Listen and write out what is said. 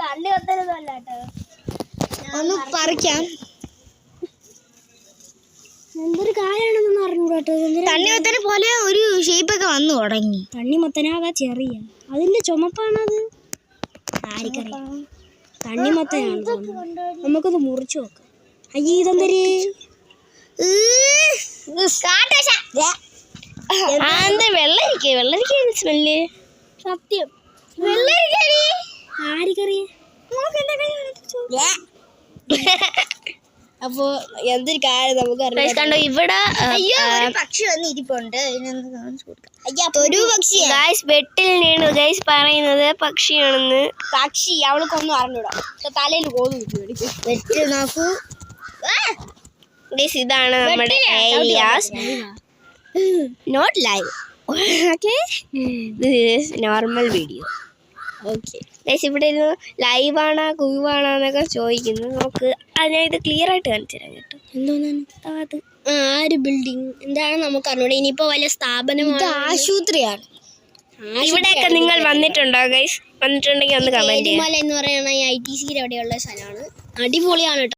തണ്ണി കത്തരുതല്ല ഒന്ന് പറിക്കാം. എന്തൊരു കായാണെന്നൊന്നും അറിഞ്ഞൂടാ തണ്ണിമത്തനെ പോലെ ഒരു ഷേപ്പൊക്കെ വന്നു തുടങ്ങി. തണ്ണിമത്തനാകാ ചെറിയ. അതിന്റെ ചുമപ്പാണത്? ആരിക്കറിയാം തണ്ണിമത്തനാണ്. നമുക്കത് മുറിച്ചു നോക്കാം. അയ്യ ഇതെന്തൊരു? വെള്ളരിക്ക? വെള്ളരിക്ക സ്മെല്ല്. സത്യം. ആർക്കറിയാം? അപ്പൊ എന്തൊരു കാര്യം നമുക്ക് കണ്ടോ ഇവിടെ ഒരു പക്ഷി വന്ന് ഇരിപ്പുണ്ട് ഒരു പക്ഷി ഗായ്സ് വെട്ടിൽ വീണു. ഗൈസ് പറയുന്നത് പക്ഷിയാണെന്ന്. പക്ഷി അവൾക്കൊന്നും അറിഞ്ഞൂടാ. തലയിൽ കോതു വെട്ട് നോക്കൂ. ഗൈസ് ഇതാണ് നമ്മുടെ areas not live okay normal video okay ഇവിടെ ഇരുന്ന് ലൈവാണോ കുവാണോ എന്നൊക്കെ ചോദിക്കുന്നു. നമുക്ക് അതിനായിട്ട് ക്ലിയർ ആയിട്ട് കാണിച്ചു തരാം കേട്ടോ. എന്തോന്നാണ്? അത്. ആ ഒരു ബിൽഡിംഗ് എന്താണ് നമുക്ക് അറിഞ്ഞൂടെ. ഇനിയിപ്പോ വലിയ സ്ഥാപനം ആശുപത്രിയാണ്. ഇവിടെയൊക്കെ നിങ്ങൾ വന്നിട്ടുണ്ടോ ഗൈസ് വന്നിട്ടുണ്ടെങ്കിൽ ഒന്ന് കമന്റ് എന്ന് പറയുന്ന ഐ ടി സിയിൽ അവിടെയുള്ള സ്ഥലമാണ്. അടിപൊളിയാണ് കേട്ടോ